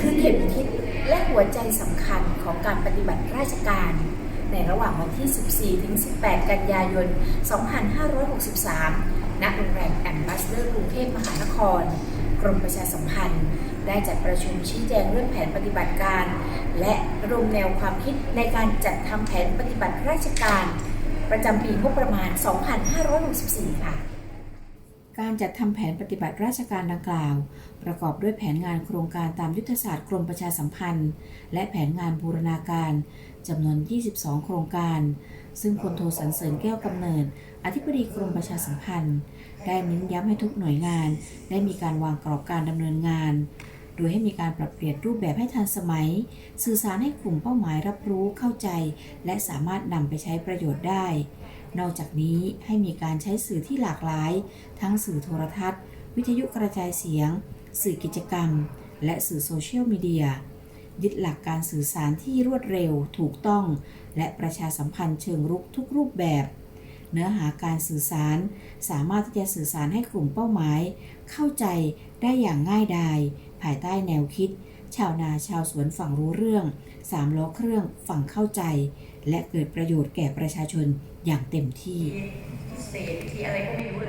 คือเหตุที่และหัวใจสำคัญของการปฏิบัติราชการ ในระหว่างวันที่ 14 ถึง 18 กันยายน 2563 ณ โรงแรมแอมบาสเดอร์กรุงเทพมหานคร กรมประชาสัมพันธ์ ได้จัดประชุมชี้แจงเรื่องแผนปฏิบัติการ และรวมแนวความคิดในการจัดทำแผนปฏิบัติราชการ ประจำปีงบประมาณ 2564 ค่ะ การจัดทำแผนปฏิบัติราชการดังกล่าว ประกอบด้วยแผนงานโครงการตามยุทธศาสตร์กรมประชาสัมพันธ์ และแผนงานบูรณาการจำนวน 22 โครงการ ซึ่งพลโทสันเสริญแก้วกำเนิด อธิบดีกรมประชาสัมพันธ์ ได้เน้นย้ำให้ทุกหน่วยงาน ได้มีการวางกรอบการดำเนินงาน โดยให้มีการปรับเปลี่ยนรูปแบบให้ทันสมัย สื่อสารให้กลุ่มเป้าหมายรับรู้เข้าใจ และสามารถนำไปใช้ประโยชน์ได้ นอกจากนี้ให้มีการใช้สื่อที่หลากหลาย ทั้งสื่อโทรทัศน์ วิทยุกระจายเสียง สื่อกิจกรรม และสื่อโซเชียลมีเดียยึดหลักการสื่อสารที่รวดเร็วถูกต้อง และประชาสัมพันธ์เชิงรุกทุกรูปแบบ เนื้อหาการสื่อสารสามารถที่จะสื่อสารให้กลุ่มเป้าหมาย เข้าใจได้อย่างง่ายดายภายใต้แนวคิด ชาวนาชาวสวนฝั่งรู้เรื่องสามล้อเครื่องฝั่งเข้าใจ และเกิดประโยชน์แก่ประชาชนอย่างเต็มที่เศษที่อะไรก็ไม่รู้